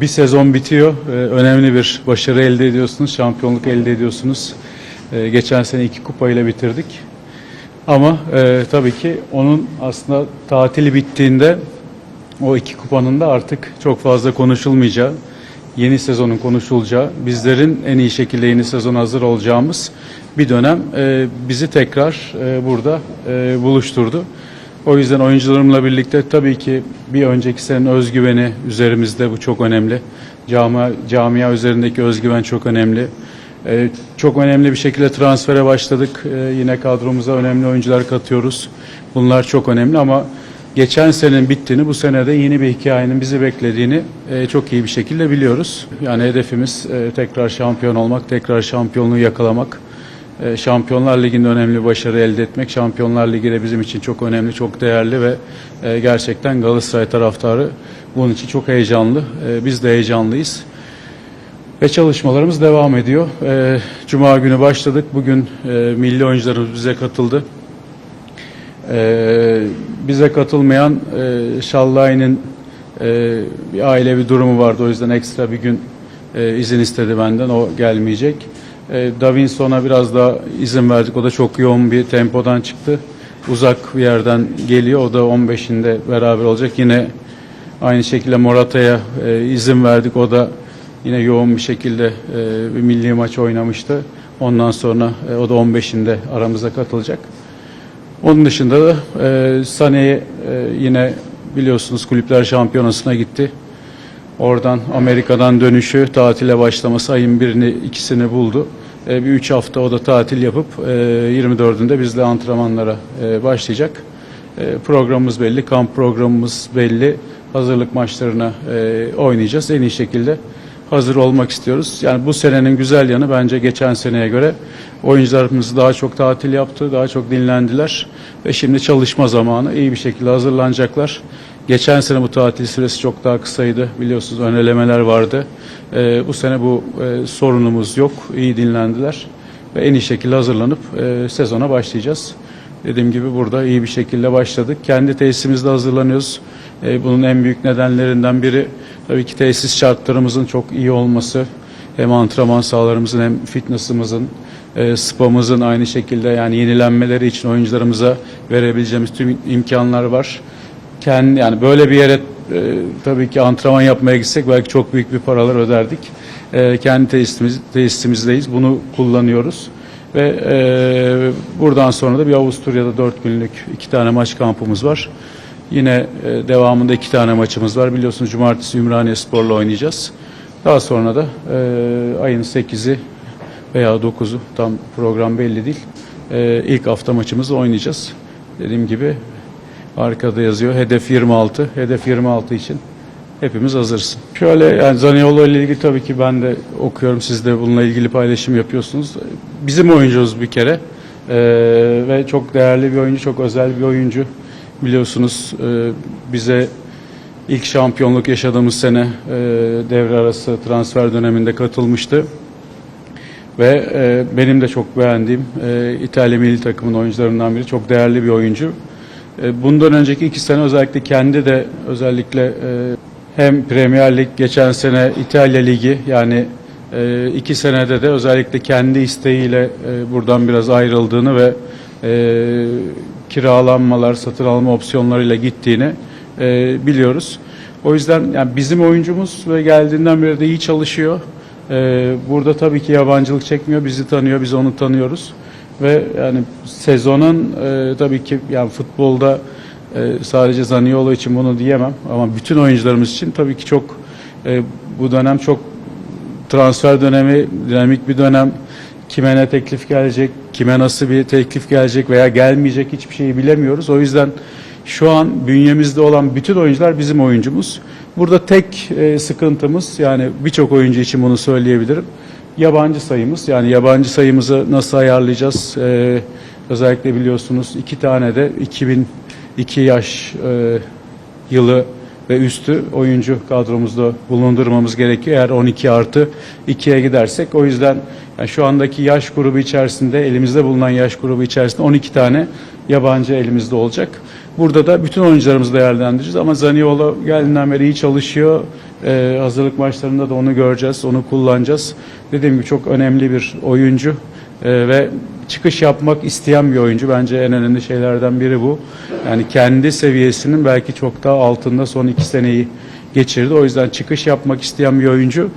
bir sezon bitiyor. Ee, önemli bir başarı elde ediyorsunuz. Şampiyonluk elde ediyorsunuz. Ee, geçen sene iki kupayla bitirdik. Ama e, tabii ki onun aslında tatili bittiğinde o iki kupanın da artık çok fazla konuşulmayacağı, yeni sezonun konuşulacağı, bizlerin en iyi şekilde yeni sezona hazır olacağımız bir dönem e, bizi tekrar e, burada e, buluşturdu. O yüzden oyuncularımla birlikte tabii ki bir önceki senenin özgüveni üzerimizde bu çok önemli. Camia, camia üzerindeki özgüven çok önemli. Ee, çok önemli bir şekilde transfere başladık. Ee, yine kadromuza önemli oyuncular katıyoruz. Bunlar çok önemli ama geçen senenin bittiğini, bu senede yeni bir hikayenin bizi beklediğini e, çok iyi bir şekilde biliyoruz. Yani hedefimiz e, tekrar şampiyon olmak, tekrar şampiyonluğu yakalamak. E, Şampiyonlar Ligi'nde önemli başarı elde etmek. Şampiyonlar Ligi de bizim için çok önemli, çok değerli ve e, gerçekten Galatasaray taraftarı bunun için çok heyecanlı. E, Biz de heyecanlıyız. Ve çalışmalarımız devam ediyor. E, Cuma günü başladık. Bugün e, milli oyuncularımız bize katıldı. Bize katılmayan e, Şallay'ın bir ailevi durumu vardı. O yüzden ekstra bir gün izin istedi benden. O gelmeyecek. E, Davinson'a biraz daha izin verdik. O da çok yoğun bir tempodan çıktı. Uzak bir yerden geliyor. O da 15'inde beraber olacak. Yine aynı şekilde Morata'ya e, izin verdik. O da yine yoğun bir şekilde e, bir milli maç oynamıştı. Ondan sonra o da 15'inde aramıza katılacak. Onun dışında da e, Sané'ye e, yine biliyorsunuz kulüpler şampiyonasına gitti. Oradan Amerika'dan dönüşü tatile başlaması ayın birini ikisini buldu. E, bir üç hafta o da tatil yapıp e, 24'ünde bizle antrenmanlara e, başlayacak. E, programımız belli, kamp programımız belli. Hazırlık maçlarına e, oynayacağız en iyi şekilde hazır olmak istiyoruz. Yani bu senenin güzel yanı bence geçen seneye göre oyuncularımız daha çok tatil yaptı, daha çok dinlendiler ve şimdi çalışma zamanı iyi bir şekilde hazırlanacaklar. Geçen sene bu tatil süresi çok daha kısaydı. Biliyorsunuz önelemeler vardı. Ee, bu sene bu e, sorunumuz yok. İyi dinlendiler ve en iyi şekilde hazırlanıp e, sezona başlayacağız. Dediğim gibi burada iyi bir şekilde başladık. Kendi tesisimizde hazırlanıyoruz. E, bunun en büyük nedenlerinden biri tabii ki tesis şartlarımızın çok iyi olması. Hem antrenman sahalarımızın hem fitness'ımızın, e, spamızın aynı şekilde yani yenilenmeleri için oyuncularımıza verebileceğimiz tüm imkanlar var. Kendi yani böyle bir yere e, tabii ki antrenman yapmaya gitsek belki çok büyük bir paralar öderdik. E, kendi tesisimiz, tesisimizdeyiz. Bunu kullanıyoruz. Ve e, buradan sonra da bir Avusturya'da 4 günlük iki tane maç kampımız var. Yine e, devamında iki tane maçımız var. Biliyorsunuz Cumartesi Ümraniye Spor'la oynayacağız. Daha sonra da e, ayın 8'i veya 9'u tam program belli değil. E, ilk hafta maçımızı oynayacağız. Dediğim gibi arkada yazıyor. Hedef 26. Hedef 26 için hepimiz hazırız. Şöyle yani Zaniolo ile ilgili tabii ki ben de okuyorum. Siz de bununla ilgili paylaşım yapıyorsunuz. Bizim oyuncumuz bir kere. Ee, ve çok değerli bir oyuncu, çok özel bir oyuncu. Biliyorsunuz e, bize ilk şampiyonluk yaşadığımız sene e, devre arası transfer döneminde katılmıştı. Ve e, benim de çok beğendiğim e, İtalya milli takımın oyuncularından biri. Çok değerli bir oyuncu. E, bundan önceki iki sene özellikle kendi de özellikle e, hem Premier Lig geçen sene İtalya Ligi yani e, iki senede de özellikle kendi isteğiyle buradan biraz ayrıldığını ve kiralanmalar, satın alma opsiyonlarıyla gittiğini biliyoruz. O yüzden yani bizim oyuncumuz ve geldiğinden beri de iyi çalışıyor. Burada tabii ki yabancılık çekmiyor, bizi tanıyor, biz onu tanıyoruz. Ve yani sezonun e, tabii ki yani futbolda e, sadece Zaniolo için bunu diyemem ama bütün oyuncularımız için tabii ki çok e, bu dönem çok transfer dönemi, dinamik bir dönem. Kime ne teklif gelecek, kime nasıl bir teklif gelecek veya gelmeyecek hiçbir şeyi bilemiyoruz. O yüzden şu an bünyemizde olan bütün oyuncular bizim oyuncumuz. Burada tek e, sıkıntımız yani birçok oyuncu için bunu söyleyebilirim. Yabancı sayımız yani yabancı sayımızı nasıl ayarlayacağız? E, özellikle biliyorsunuz iki tane de 2002 yaş e, yılı ve üstü oyuncu kadromuzda bulundurmamız gerekiyor. Eğer 12 artı 2'ye gidersek o yüzden yani şu andaki yaş grubu içerisinde elimizde bulunan yaş grubu içerisinde 12 tane yabancı elimizde olacak. Burada da bütün oyuncularımızı değerlendireceğiz ama Zaniola geldiğinden beri iyi çalışıyor. Ee, hazırlık maçlarında da onu göreceğiz, onu kullanacağız. Dediğim gibi çok önemli bir oyuncu Ee, ve çıkış yapmak isteyen bir oyuncu. Bence en önemli şeylerden biri bu. Yani kendi seviyesinin belki çok daha altında son iki seneyi geçirdi. O yüzden çıkış yapmak isteyen bir oyuncu.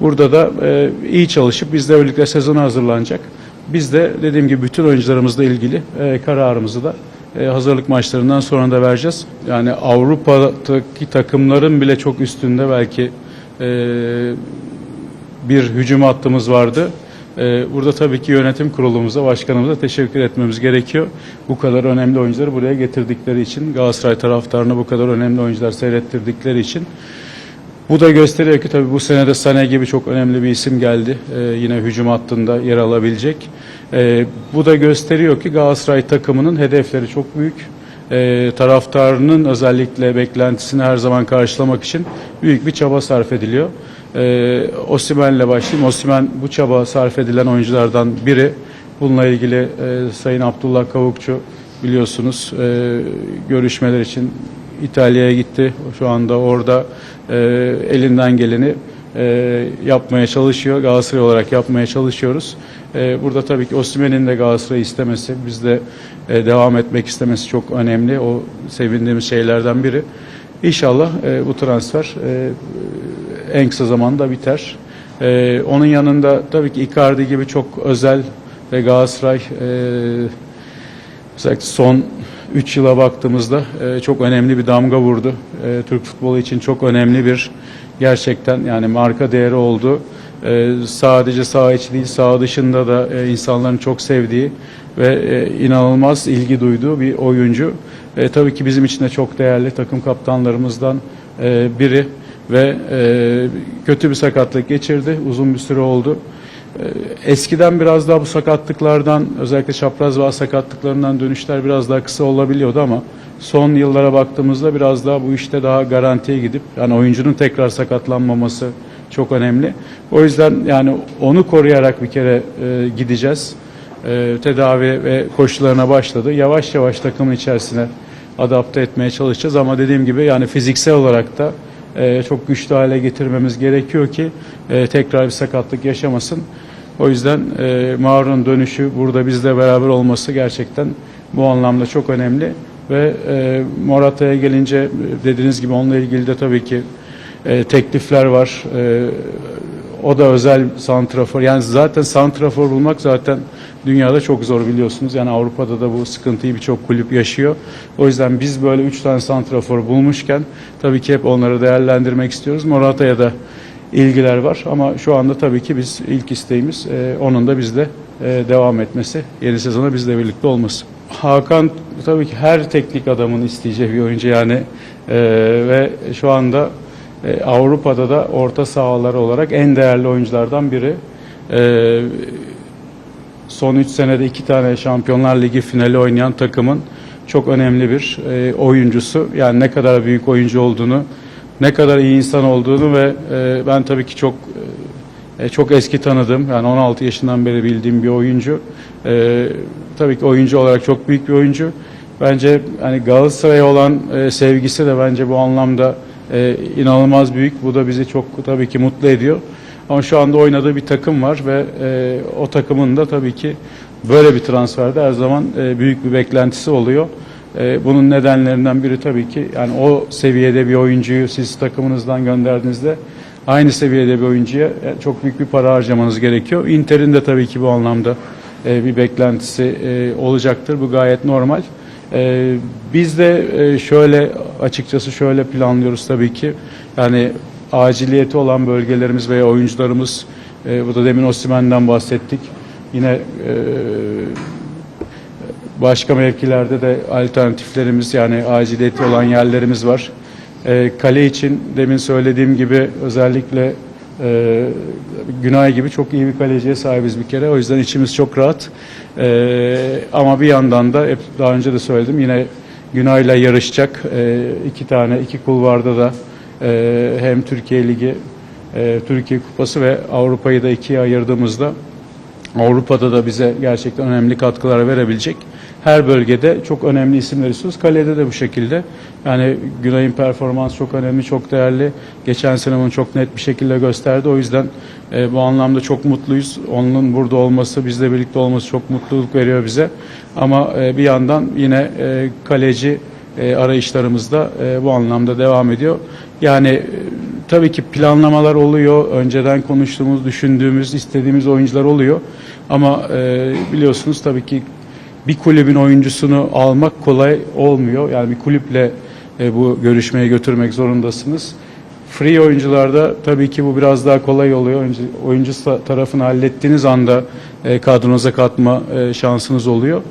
Burada da e, iyi çalışıp bizle birlikte sezona hazırlanacak. Biz de dediğim gibi bütün oyuncularımızla ilgili e, kararımızı da hazırlık maçlarından sonra da vereceğiz. Yani Avrupa'daki takımların bile çok üstünde belki e, bir hücum hattımız vardı. E, burada tabii ki yönetim kurulumuza, başkanımıza teşekkür etmemiz gerekiyor. Bu kadar önemli oyuncuları buraya getirdikleri için, Galatasaray taraftarına bu kadar önemli oyuncular seyrettirdikleri için. Bu da gösteriyor ki tabii bu senede Sané gibi çok önemli bir isim geldi. Yine hücum hattında yer alabilecek. Ee, bu da gösteriyor ki Galatasaray takımının hedefleri çok büyük. Ee, taraftarının özellikle beklentisini her zaman karşılamak için büyük bir çaba sarf ediliyor. Ee, Osimhen'le başlayayım. Osimhen bu çaba sarf edilen oyunculardan biri. Bununla ilgili e, Sayın Abdullah Kavukçu biliyorsunuz e, görüşmeler için İtalya'ya gitti. Şu anda orada e, elinden geleni e, yapmaya çalışıyor. Galatasaray olarak yapmaya çalışıyoruz. E, burada tabii ki Osimhen'in de Galatasaray'ı istemesi, biz de e, devam etmek istemesi çok önemli. O sevindiğimiz şeylerden biri. İnşallah e, bu transfer e, en kısa zamanda biter. E, onun yanında tabii ki Icardi gibi çok özel ve Galatasaray e, Özellikle son 3 yıla baktığımızda e, çok önemli bir damga vurdu. E, Türk futbolu için çok önemli bir gerçekten yani marka değeri oldu. E, sadece saha içi değil saha dışında da e, insanların çok sevdiği ve e, inanılmaz ilgi duyduğu bir oyuncu. E, tabii ki bizim için de çok değerli takım kaptanlarımızdan e, biri ve e, kötü bir sakatlık geçirdi. Uzun bir süre oldu. Ee, Eskiden biraz daha bu sakatlıklardan özellikle çapraz bağ sakatlıklarından dönüşler biraz daha kısa olabiliyordu ama son yıllara baktığımızda biraz daha bu işte daha garantiye gidip yani oyuncunun tekrar sakatlanmaması çok önemli. O yüzden yani onu koruyarak bir kere e, gideceğiz. E, tedavi ve koşularına başladı. Yavaş yavaş takımın içerisine adapte etmeye çalışacağız ama dediğim gibi yani fiziksel olarak da e, çok güçlü hale getirmemiz gerekiyor ki e, tekrar bir sakatlık yaşamasın. O yüzden e, Mağrur'un dönüşü burada bizle beraber olması gerçekten bu anlamda çok önemli. Ve e, Morata'ya gelince dediğiniz gibi onunla ilgili de tabii ki e, teklifler var. E, o da özel santrafor. Yani zaten santrafor bulmak zaten dünyada çok zor biliyorsunuz. Yani Avrupa'da da bu sıkıntıyı birçok kulüp yaşıyor. O yüzden biz böyle üç tane santrafor bulmuşken tabii ki hep onları değerlendirmek istiyoruz. Morata'ya da ilgiler var ama şu anda tabii ki biz ilk isteğimiz e, onun da bizde e, devam etmesi, yeni sezona bizle birlikte olması. Hakan tabii ki her teknik adamın isteyeceği bir oyuncu yani E, ve şu anda e, Avrupa'da da orta sahaları olarak en değerli oyunculardan biri. E, son 3 senede iki tane Şampiyonlar Ligi finali oynayan takımın çok önemli bir e, oyuncusu. Yani ne kadar büyük oyuncu olduğunu, ne kadar iyi insan olduğunu ve e, ben tabii ki çok e, çok eski tanıdım. Yani 16 yaşından beri bildiğim bir oyuncu. E, tabii ki oyuncu olarak çok büyük bir oyuncu. Bence hani Galatasaray'a olan e, sevgisi de bence bu anlamda e, inanılmaz büyük. Bu da bizi çok tabii ki mutlu ediyor. Ama şu anda oynadığı bir takım var ve e, o takımın da tabii ki böyle bir transferde her zaman e, büyük bir beklentisi oluyor. E, bunun nedenlerinden biri tabii ki yani o seviyede bir oyuncuyu siz takımınızdan gönderdiğinizde aynı seviyede bir oyuncuya e, çok büyük bir para harcamanız gerekiyor. Inter'in de tabii ki bu anlamda e, bir beklentisi olacaktır. Bu gayet normal. Biz de şöyle açıkçası şöyle planlıyoruz tabii ki. Yani aciliyeti olan bölgelerimiz veya oyuncularımız bu da demin Osimhen'den bahsettik. Yine başka mevkilerde de alternatiflerimiz yani aciliyeti olan yerlerimiz var. E, kale için demin söylediğim gibi özellikle e, Günay gibi çok iyi bir kaleciye sahibiz bir kere. O yüzden içimiz çok rahat. E, ama bir yandan da hep daha önce de söyledim yine Günay'la yarışacak e, iki tane iki kulvarda da e, hem Türkiye Ligi, e, Türkiye Kupası ve Avrupa'yı da ikiye ayırdığımızda Avrupa'da da bize gerçekten önemli katkılar verebilecek her bölgede çok önemli isimler istiyoruz. Kalede de bu şekilde. Yani Günay'ın performans çok önemli, çok değerli. Geçen sene bunu çok net bir şekilde gösterdi. O yüzden e, bu anlamda çok mutluyuz. Onun burada olması, bizle birlikte olması çok mutluluk veriyor bize. Ama e, bir yandan yine e, kaleci e, arayışlarımız da e, bu anlamda devam ediyor. Yani e, tabii ki planlamalar oluyor. Önceden konuştuğumuz, düşündüğümüz, istediğimiz oyuncular oluyor. Ama e, biliyorsunuz tabii ki bir kulübün oyuncusunu almak kolay olmuyor. Yani bir kulüple e, bu görüşmeye götürmek zorundasınız. Free oyuncularda tabii ki bu biraz daha kolay oluyor. Oyuncu, oyuncu tarafını hallettiğiniz anda e, kadronuza katma e, şansınız oluyor.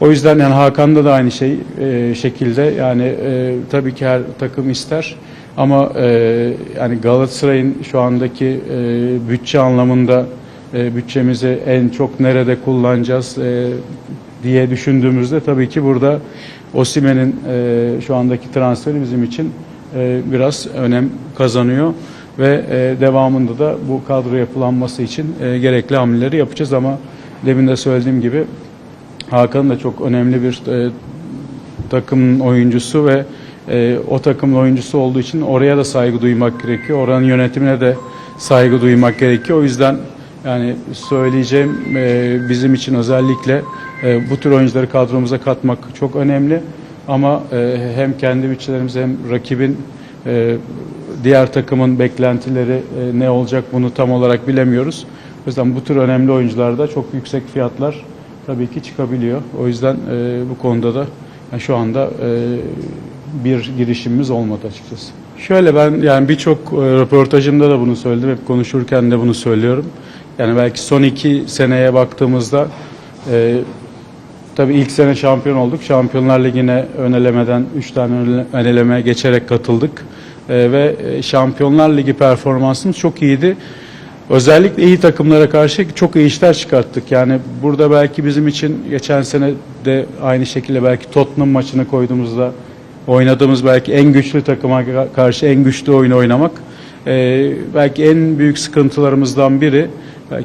O yüzden yani Hakan'da da aynı şey e, şekilde yani e, tabii ki her takım ister ama e, yani Galatasaray'ın şu andaki e, bütçe anlamında e, bütçemizi en çok nerede kullanacağız e, diye düşündüğümüzde tabii ki burada Osimen'in e, şu andaki transferi bizim için e, biraz önem kazanıyor ve e, devamında da bu kadro yapılanması için e, gerekli hamleleri yapacağız ama demin de söylediğim gibi Hakan da çok önemli bir e, takımın oyuncusu ve e, o takımın oyuncusu olduğu için oraya da saygı duymak gerekiyor. Oranın yönetimine de saygı duymak gerekiyor. O yüzden yani söyleyeceğim e, bizim için özellikle e, bu tür oyuncuları kadromuza katmak çok önemli. Ama e, hem kendi bütçelerimiz hem rakibin e, diğer takımın beklentileri e, ne olacak bunu tam olarak bilemiyoruz. O yüzden bu tür önemli oyuncularda çok yüksek fiyatlar tabii ki çıkabiliyor. O yüzden e, bu konuda da yani şu anda e, bir girişimimiz olmadı açıkçası. Şöyle ben yani birçok e, röportajımda da bunu söyledim. Hep konuşurken de bunu söylüyorum. Yani belki son iki seneye baktığımızda e, tabii ilk sene şampiyon olduk. Şampiyonlar Ligi'ne ön elemeden 3 tane ön- ön eleme geçerek katıldık. E, ve e, Şampiyonlar Ligi performansımız çok iyiydi. Özellikle iyi takımlara karşı çok iyi işler çıkarttık. Yani burada belki bizim için geçen sene de aynı şekilde belki Tottenham maçını koyduğumuzda oynadığımız belki en güçlü takıma karşı en güçlü oyun oynamak. Ee, belki en büyük sıkıntılarımızdan biri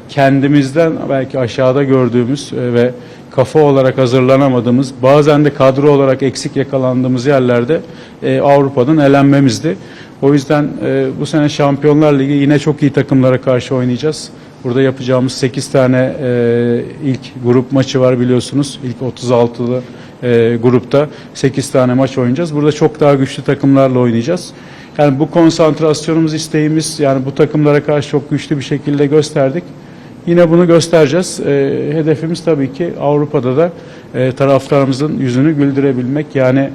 kendimizden belki aşağıda gördüğümüz e, ve kafa olarak hazırlanamadığımız bazen de kadro olarak eksik yakalandığımız yerlerde e, Avrupa'dan elenmemizdi. O yüzden e, bu sene Şampiyonlar Ligi yine çok iyi takımlara karşı oynayacağız. Burada yapacağımız 8 tane ilk grup maçı var biliyorsunuz. İlk 36'lı e, grupta 8 tane maç oynayacağız. Burada çok daha güçlü takımlarla oynayacağız. Yani bu konsantrasyonumuz, isteğimiz yani bu takımlara karşı çok güçlü bir şekilde gösterdik. Yine bunu göstereceğiz. E, hedefimiz tabii ki Avrupa'da da e, taraftarımızın yüzünü güldürebilmek. Yani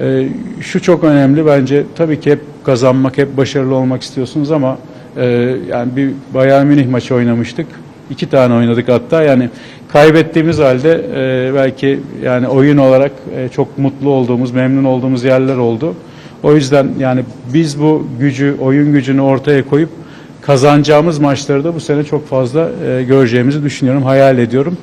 e, şu çok önemli bence tabii ki hep kazanmak, hep başarılı olmak istiyorsunuz ama e, yani bir Bayern Münih maçı oynamıştık. İki tane oynadık hatta yani kaybettiğimiz halde e, belki yani oyun olarak e, çok mutlu olduğumuz, memnun olduğumuz yerler oldu. O yüzden yani biz bu gücü, oyun gücünü ortaya koyup kazanacağımız maçları da bu sene çok fazla e, göreceğimizi düşünüyorum, hayal ediyorum.